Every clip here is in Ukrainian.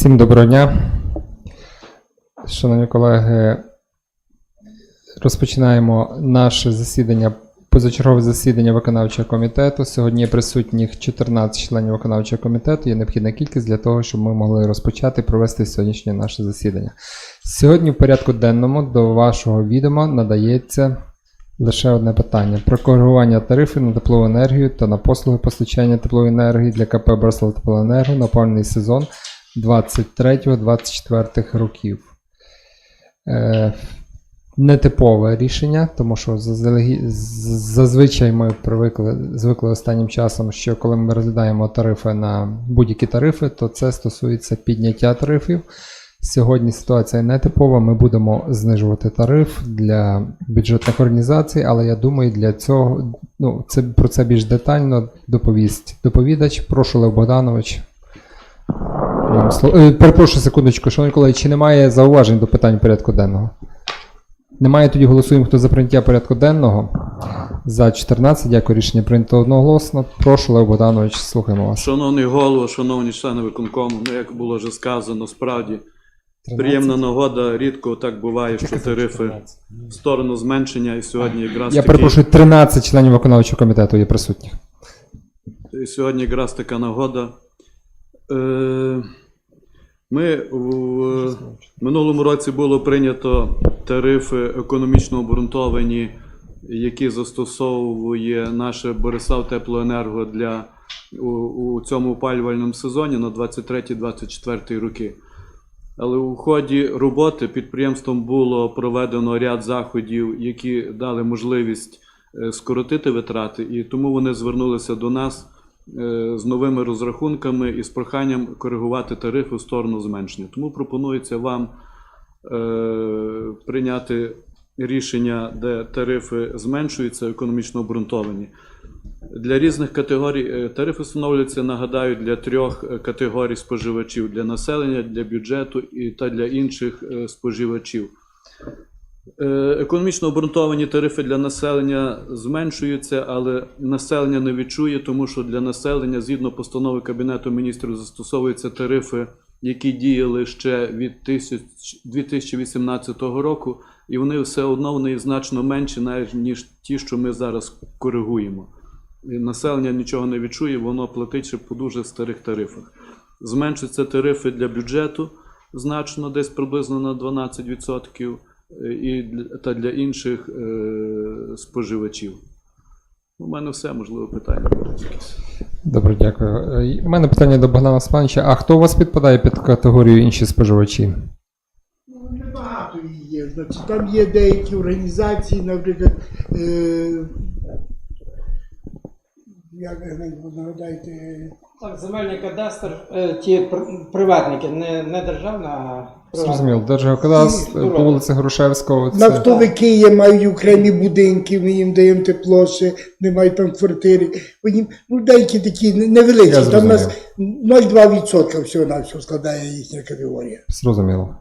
Всім доброго дня. Шановні колеги, розпочинаємо наше засідання, позачергове засідання виконавчого комітету. Сьогодні присутніх 14 членів виконавчого комітету. Є необхідна кількість для того, щоб ми могли розпочати і провести сьогоднішнє наше засідання. Сьогодні в порядку денному до вашого відома надається лише одне питання: про коригування тарифів на теплову енергію та на послуги постачання теплової енергії для КП Браслав Теплоенерго на опалювальний сезон 23-24 років. Е, нетипове рішення, тому що зазвичай ми привикли, звикли останнім часом, що коли ми розглядаємо тарифи на будь-які тарифи, то це стосується підняття тарифів. Сьогодні ситуація нетипова. Ми будемо знижувати тариф для бюджетних організацій, але я думаю, для цього ну, це про це більш детально доповість доповідач. Прошу Лев Богданович. Е, Перепрошую секундочку, шановні колеги, чи немає зауважень до питань порядку денного? Немає, тоді голосуємо, хто за прийняття порядку денного. За 14, дякую, рішення прийнято одноголосно. Прошу, Лев Богданович, слухаємо вас. Шановний голово, шановні члени виконкому, ну як було вже сказано, справді приємна нагода. Рідко так буває, що тарифи в сторону зменшення, і сьогодні якраз Я таки, перепрошую, 13 членів виконавчого комітету є присутніх. і сьогодні якраз така нагода. Е, Ми в минулому році було прийнято тарифи економічно обґрунтовані, які застосовує наше Борислав Теплоенерго для у, у цьому опалювальному сезоні на 23-24 роки. Але у ході роботи підприємством було проведено ряд заходів, які дали можливість е, скоротити витрати, і тому вони звернулися до нас з новими розрахунками і з проханням коригувати тарифи в сторону зменшення. Тому пропонується вам е, прийняти рішення, де тарифи зменшуються, економічно обґрунтовані. Для різних категорій е, тарифи встановлюються, нагадаю, для трьох е, категорій споживачів: для населення, для бюджету і та для інших е, споживачів. Е, Економічно обґрунтовані тарифи для населення зменшуються, але населення не відчує, тому що для населення, згідно постанови Кабінету міністрів, застосовуються тарифи, які діяли ще від 2018 року, і вони все одно вони значно менші, ніж ті, що ми зараз коригуємо. І населення нічого не відчує, воно платить ще по дуже старих тарифах. Зменшуються тарифи для бюджету значно, десь приблизно на 12%, е, і для- та для інших е, споживачів. У мене все, можливо, питання будуть якісь. Добре, дякую. Е, У мене питання до Богдана Спановича. А хто у вас підпадає під категорію інші споживачі? Ну, Небагато їх є. Значить, там є деякі організації, наприклад, е, як нагадайте, Так, земельний кадастр, е, ті приватники, не, не державна, а приватна. Зрозуміло, Держгеокадастр по вулиці Грушевського. Це... нафтовики є, мають окремі будинки, ми їм даємо тепло, ще не мають там квартири. Їм, ну, деякі такі не- невеликі, там у нас 0,2% всього на всього складає їхня категорія. Зрозуміло.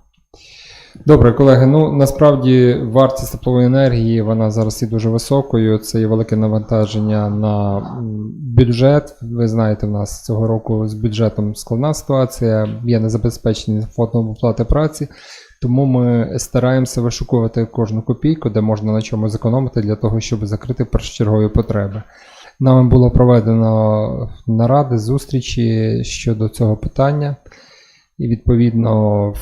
Добре, колеги. Ну насправді вартість теплової енергії вона зараз є дуже високою. Це є велике навантаження на бюджет. Ви знаєте, в нас цього року з бюджетом складна ситуація, є незабезпечені фондом оплати праці. Тому ми стараємося вишукувати кожну копійку, де можна на чому зекономити для того, щоб закрити першочергові потреби. Нами було проведено наради, зустрічі щодо цього питання, і відповідно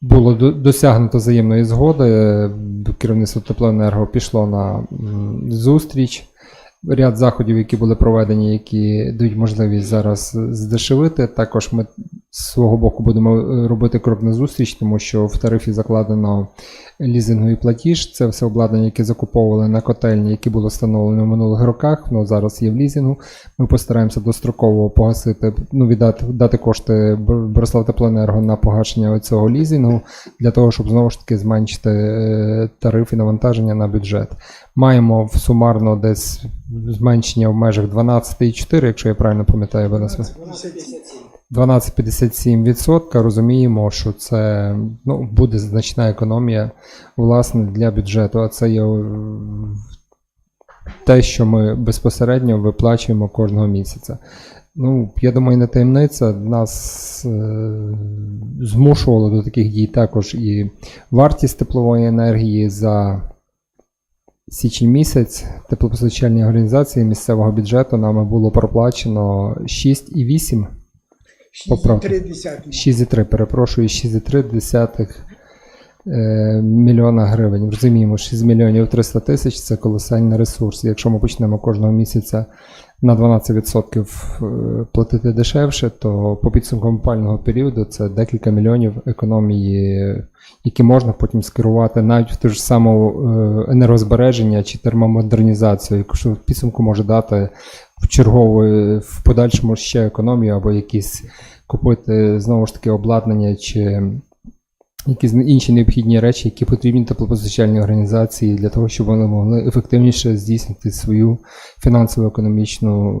було досягнуто взаємної згоди. Керівництво теплоенерго пішло на зустріч. Ряд заходів, які були проведені, які дають можливість зараз здешевити. Також ми з свого боку будемо е, робити крок на зустріч, тому що в тарифі закладено лізинговий платіж. Це все обладнання, яке закуповували на котельні, які було встановлено в минулих роках. Воно зараз є в лізингу. Ми постараємося достроково погасити, ну віддати дати кошти Бор- Борислав Теплоенерго на погашення цього лізингу для того, щоб знову ж таки зменшити е, тариф і навантаження на бюджет. Маємо в сумарно десь зменшення в межах 12,4, якщо я правильно пам'ятаю, ви нас 12,57. 12,57%. Розуміємо, що це ну, буде значна економія власне для бюджету. А це є е, те, що ми безпосередньо виплачуємо кожного місяця. Ну, я думаю, не таємниця. Нас е, змушувало до таких дій також і вартість теплової енергії за січень місяць теплопостачальні організації місцевого бюджету нами було проплачено 6,8 Поправка. 6,3. 6,3, перепрошую, 6,3 е, мільйона гривень. Розуміємо, 6 мільйонів 300 тисяч це колосальний ресурс. Якщо ми почнемо кожного місяця на 12% е, платити дешевше, то по підсумкам опального періоду це декілька мільйонів економії, які можна потім скерувати навіть в ту ж саму е, енергозбереження чи термомодернізацію, що в підсумку може дати в чергову в подальшому ще економію або якісь купити знову ж таки обладнання чи якісь інші необхідні речі, які потрібні теплопостачальній організації для того, щоб вони могли ефективніше здійснити свою фінансово-економічну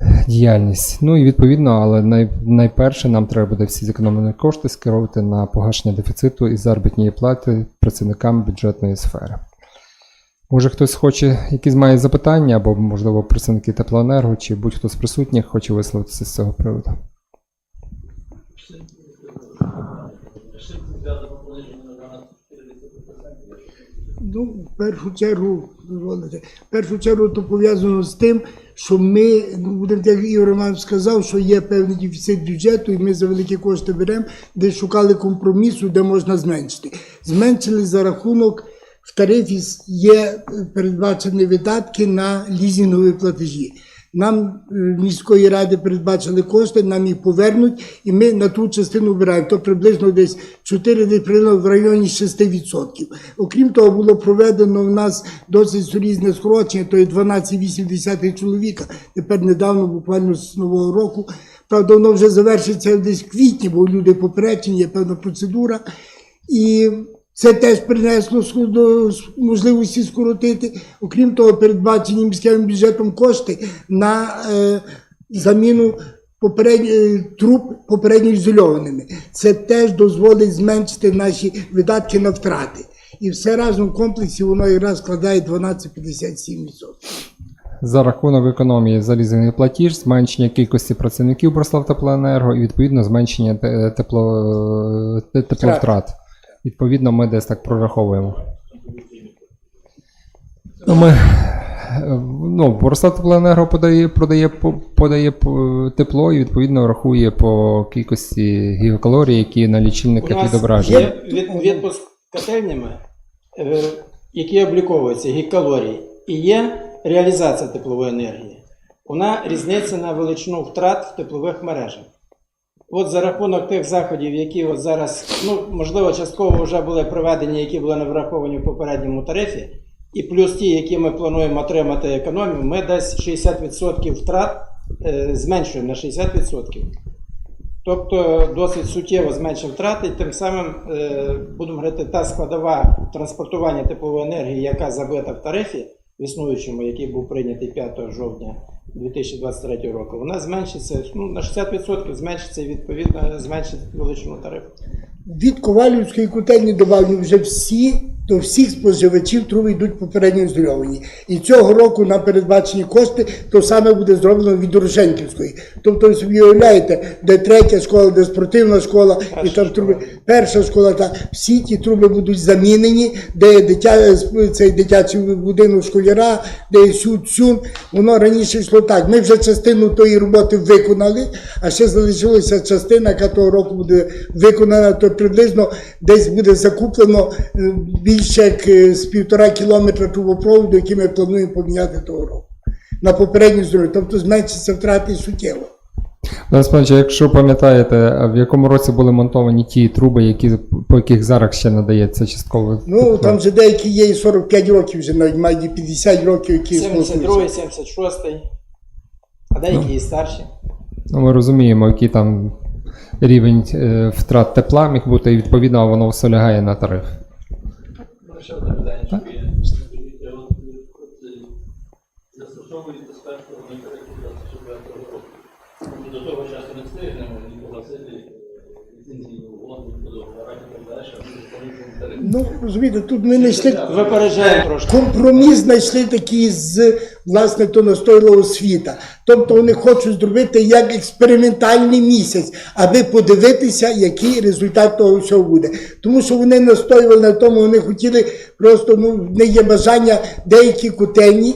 е, діяльність. Ну і відповідно, але най, найперше нам треба буде всі зекономлені кошти скеровувати на погашення дефіциту і заробітної плати працівникам бюджетної сфери. Може хтось хоче, якісь має запитання, або, можливо, представники теплоенерго, чи будь-хто з присутніх хоче висловитися з цього приводу. Ну, в першу чергу, в першу чергу то пов'язано з тим, що ми, будемо як Ігор Романович сказав, що є певний дефіцит бюджету, і ми за великі кошти беремо, де шукали компромісу, де можна зменшити. Зменшили за рахунок в тарифі є передбачені видатки на лізінгові платежі. Нам е, міської ради передбачили кошти, нам їх повернуть, і ми на ту частину вбираємо. То приблизно десь 4, десь приблизно в районі 6%. Окрім того, було проведено в нас досить серйозне скорочення, то є 12,8 чоловіка. Тепер недавно, буквально з нового року. Правда, воно вже завершиться десь в квітні, бо люди попереджені, є певна процедура. І це теж принесло можливості скоротити. Окрім того, передбачені міським бюджетом кошти на е, заміну попереднь, е, труб попередньо ізольованими. Це теж дозволить зменшити наші видатки на втрати. І все разом в комплексі воно якраз складає 12,57%. За рахунок економії залізаний платіж, зменшення кількості працівників Брослав Теплоенерго і відповідно зменшення тепло, те- тепловтрат. Відповідно, ми десь так прораховуємо. Ну, ми, ну, Брослав Теплоенерго подає, продає, подає тепло і відповідно рахує по кількості гігакалорій, які на У лічильниках відображені. є від, відпуск котельнями, е, які обліковуються гігакалорії, і є реалізація теплової енергії. Вона різниця на величину втрат в теплових мережах. От за рахунок тих заходів, які от зараз, ну можливо, частково вже були проведені, які були не враховані в попередньому тарифі, і плюс ті, які ми плануємо отримати економію, ми десь 60% втрат е, зменшуємо на 60%. Тобто досить суттєво зменшив втрати, і тим самим е, будемо говорити, та складова транспортування теплової енергії, яка забита в тарифі в існуючому, який був прийнятий 5 жовтня 2023 року, вона зменшиться ну, на 60% зменшиться відповідно зменшить величину тарифу. Від Ковалівської котельні добавлю вже всі до всіх споживачів труби йдуть попередньо ізольовані. І цього року на передбачені кошти то саме буде зроблено від Дорошенківської. Тобто ви собі уявляєте, де третя школа, де спортивна школа, і там труби, перша школа, та всі ті труби будуть замінені, де дитя, цей дитячий будинок школяра, де сюд сюн. Воно раніше йшло так. Ми вже частину тої роботи виконали, а ще залишилася частина, яка того року буде виконана, то приблизно десь буде закуплено е, більше як е, з півтора кілометра трубопроводу, який ми плануємо поміняти того року. На попередній здоров'я, тобто зменшиться втрати суттєво. Олег якщо пам'ятаєте, в якому році були монтовані ті труби, які, по яких зараз ще надається частково? Ну там вже деякі є і 45 років, вже навіть майже 50 років, які 72, 76, а деякі і старші. Ну, ми розуміємо, який там рівень е, втрат тепла міг бути, і відповідно воно все лягає на тариф. Ще одне питання, що є. От, Застосовується з 1 липня 2024 року. Ми До того часу не встигнемо і погасити ліцензійні угоди, по договорах і так далі, а буде доповнительний тариф. Ну, розумієте, тут ми знайшли Випереджаємо трошки. компроміс знайшли такий з власне то настояла освіта. Тобто вони хочуть зробити як експериментальний місяць, аби подивитися, який результат того всього буде. Тому що вони настоювали на тому, вони хотіли просто ну в них є бажання деякі котельні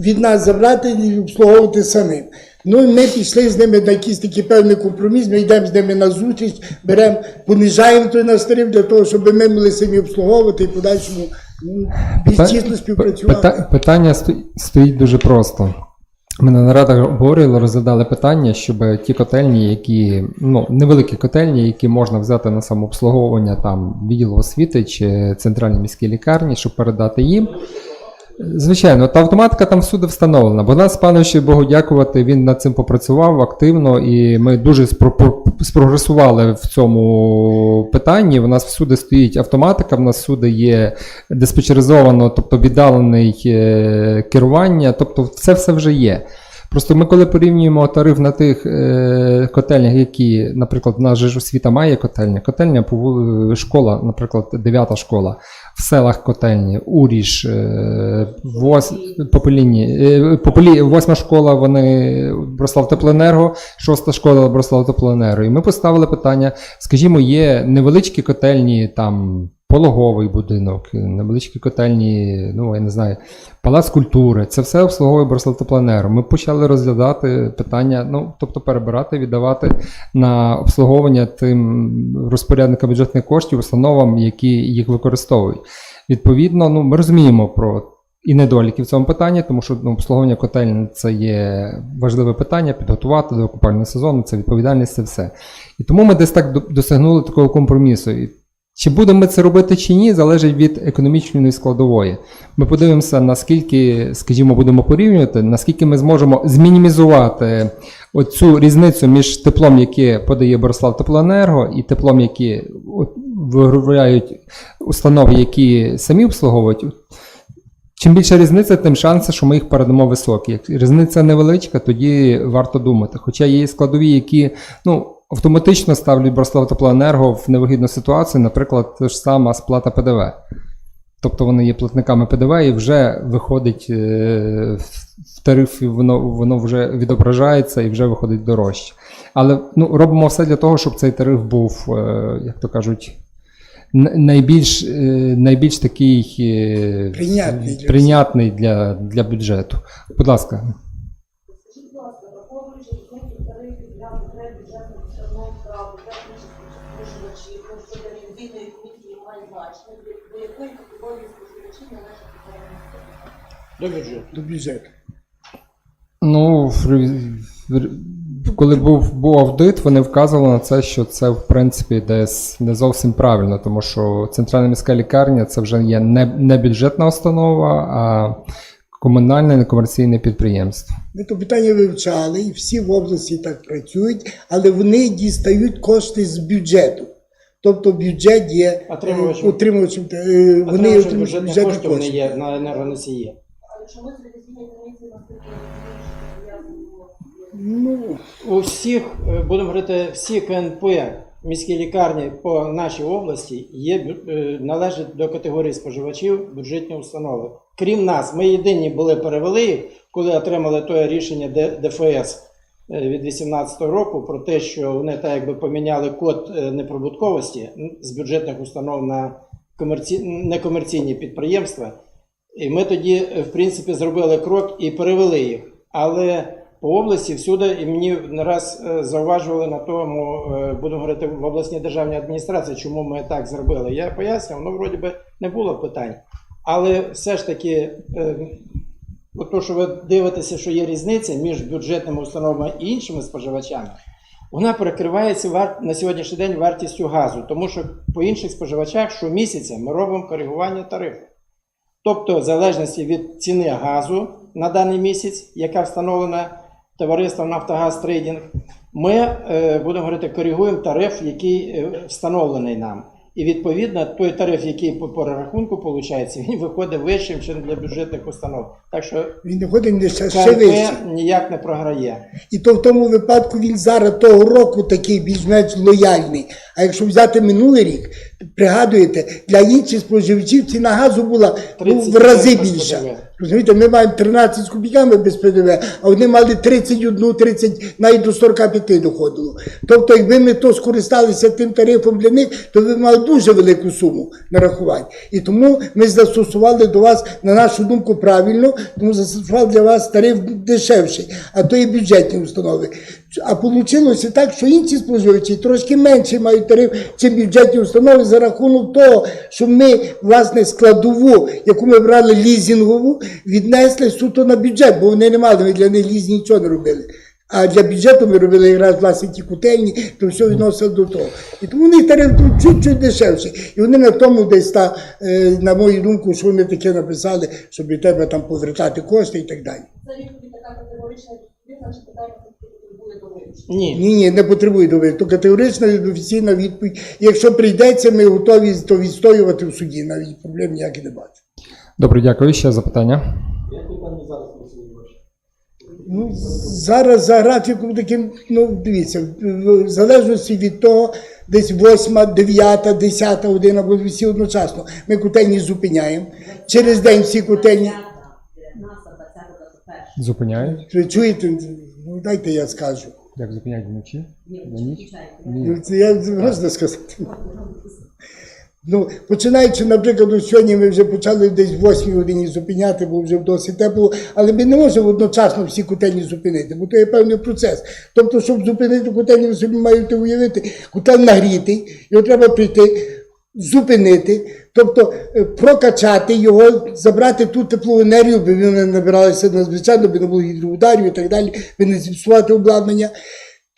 від нас забрати і обслуговувати самим. Ну і ми пішли з ними на якийсь такий певний компроміс. Ми йдемо з ними на зустріч, беремо, понижаємо той наш тариф для того, щоб ми могли самі обслуговувати і подальшому ну, більш тісно співпрацювати. Питання стоїть дуже просто. Ми на нарадах обговорювали, розглядали питання, щоб ті котельні, які ну невеликі котельні, які можна взяти на самообслуговування там відділу освіти чи центральній міській лікарні, щоб передати їм. Звичайно, та автоматика там всюди встановлена. Бо нас, панові Богу дякувати, він над цим попрацював активно, і ми дуже спро- спрогресували в цьому питанні. У нас всюди стоїть автоматика, в нас всюди є диспетчеризовано, тобто віддалений е, керування, тобто це все вже є. Просто ми, коли порівнюємо тариф на тих е, котельнях, які, наприклад, в нас же ж освіта має котельня, котельня школа, наприклад, 9 школа, в селах котельні, Уріж, е, вос, Попеліні, е, Попелі, восьма школа, вони Брослав Теплоенерго, шоста школа Брослав Теплоенерго. І ми поставили питання, скажімо, є невеличкі котельні, там пологовий будинок, невеличкі котельні, ну я не знаю, палац культури. Це все обслуговує Брослав Ми почали розглядати питання, ну тобто перебирати, віддавати на обслуговування тим розпорядникам бюджетних коштів, установам, які їх використовують. Відповідно, ну ми розуміємо про і недоліки в цьому питанні, тому що ну, обслуговування котельні це є важливе питання, підготувати до окупального сезону, це відповідальність, це все. І тому ми десь так досягнули такого компромісу. І чи будемо ми це робити чи ні, залежить від економічної складової. Ми подивимося, наскільки, скажімо, будемо порівнювати, наскільки ми зможемо змінімізувати оцю різницю між теплом, яке подає Борислав Теплоенерго, і теплом, яке виробляють установи, які самі обслуговують. Чим більша різниця, тим шанси, що ми їх передамо високі. Як різниця невеличка, тоді варто думати. Хоча є складові, які ну, автоматично ставлять Борислав Теплоенерго в невигідну ситуацію, наприклад, ж сама сплата ПДВ. Тобто вони є платниками ПДВ і вже виходить е, в тарифі, воно, воно вже відображається і вже виходить дорожче. Але ну, робимо все для того, щоб цей тариф був, е, як то кажуть, найбільш, е, найбільш такий Прийнятний прийнятний для, для бюджету. Будь ласка. Скажіть, будь ласка, враховуючи різницю тарифів для потреб бюджетних установ та потреб інших споживачів, ну, що для відповідної комісії має значення, до до якої категорії споживачів належить окремий До бюджету. До бюджету. Ну, коли був, був аудит, вони вказували на це, що це в принципі десь не зовсім правильно, тому що центральна міська лікарня це вже є не, не бюджетна установа, а комунальне некомерційне підприємство. Ми то питання вивчали, і всі в області так працюють, але вони дістають кошти з бюджету. Тобто бюджет є е, Отримувачем. отримувачем, е, вони Отримавши отримують бюджетні бюджетні кошти, вони кошти. є на енергоносії. Але чому з ревізійної комісії наскільки Ну, У всіх, е, будемо говорити, всі КНП міські лікарні по нашій області є бю- е, належать до категорії споживачів бюджетні установи. Крім нас, ми єдині були перевели, їх, коли отримали те рішення Д- ДФС від 2018 року про те, що вони так якби поміняли код е, неприбутковості з бюджетних установ на комерці... некомерційні підприємства. І ми тоді, е, в принципі, зробили крок і перевели їх. Але по області всюди, і мені не раз е, зауважували на тому, е, будемо говорити, в обласній державній адміністрації, чому ми так зробили. Я пояснював, ну, вроді би, не було питань. Але все ж таки, е, от то, що ви дивитеся, що є різниця між бюджетними установами і іншими споживачами, вона перекривається на сьогоднішній день вартістю газу, тому що по інших споживачах щомісяця ми робимо коригування тарифу. Тобто, в залежності від ціни газу на даний місяць, яка встановлена товариством Нафтогаз Трейдинг, ми е, будемо говорити, коригуємо тариф, який е, встановлений нам. І відповідно той тариф, який по перерахунку виходить, він виходить вищим, ніж для бюджетних установ. Так що Він виходить не ще, ще вище. ніяк не програє. І то в тому випадку він зараз того року такий більш-менш лояльний. А якщо взяти минулий рік, пригадуєте, для інших споживачів ціна газу була ну, в рази більша. Розумієте, ми маємо 13 з кубіками без ПДВ, а вони мали 31, 30, навіть до 45 доходило. Тобто, якби ми то скористалися тим тарифом для них, то ви мали дуже велику суму нарахувань. І тому ми застосували до вас, на нашу думку, правильно, тому застосували для вас тариф дешевший, а то і бюджетні установи. А вийшло так, що інші споживачі трошки менше мають тариф, чим бюджетні установи за рахунок того, що ми, власне, складову, яку ми брали лізінгову, віднесли суто на бюджет, бо вони не мали, ми для них ліз нічого не робили. А для бюджету ми робили якраз власне ті котельні, то все відносило до того. І тому них тариф чуть-чуть дешевший. І вони на тому десь та, е, на мою думку, що вони таке написали, щоб від тебе там повертати кошти і так далі. Це така категорична Ні. Ні, ні, не потребує довіри. То категорична офіційна відповідь. Якщо прийдеться, ми готові то відстоювати в суді. Навіть проблем ніяких не бачу. Добре, дякую. Ще запитання. Ну, зараз за графіком таким, ну дивіться, в в залежності від того, десь 8, 9, 10 година, бо всі одночасно. Ми котельні зупиняємо. Через день всі котельні. Зупиняють. Ви чуєте? Ну дайте я скажу. Як зупиняють вночі? На ніч? Ну, це я можна сказати. Ну, починаючи, наприклад, сьогодні ми вже почали десь в 8 годині зупиняти, бо вже досить тепло, але ми не можемо одночасно всі котельні зупинити, бо то є певний процес. Тобто, щоб зупинити котельні, ви собі маєте уявити, котель нагрітий, його треба прийти, зупинити, тобто е, прокачати його, забрати ту теплову енергію, бо вони набиралися надзвичайно, би не було гідроударів і так далі, би не зіпсувати обладнання.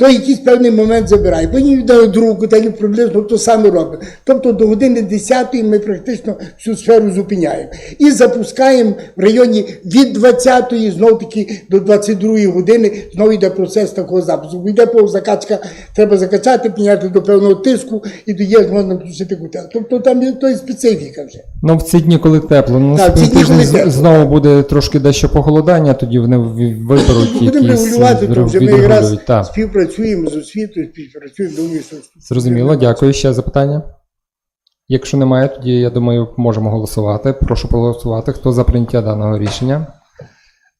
То якийсь певний момент забирає. Потім віддали другу котелю приблизно то саме робимо. Тобто до години 10 ми практично всю сферу зупиняємо. І запускаємо в районі від 20-ї знов таки до 22-ї години знову йде процес такого запуску. Бо Йде закачка, треба закачати, підняти до певного тиску і тоді як можна включити котел. Тобто там є то є специфіка вже. Ну, в ці дні, коли тепло. Ну, Так, ці дні, коли тепло. знову буде трошки дещо похолодання, тоді вони виберуть Будемо регулювати, то вже ми якраз відрегулюють. Співпрацюємо з освітою, співпрацюємо, думаю, що Зрозуміло, дякую. Ще запитання? Якщо немає, тоді я думаю, можемо голосувати. Прошу проголосувати. Хто за прийняття даного рішення?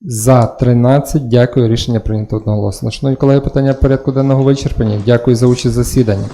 За 13. Дякую. Рішення прийнято одноголосно. Шановні колеги, питання порядку денного вичерпані. Дякую за участь в засіданні.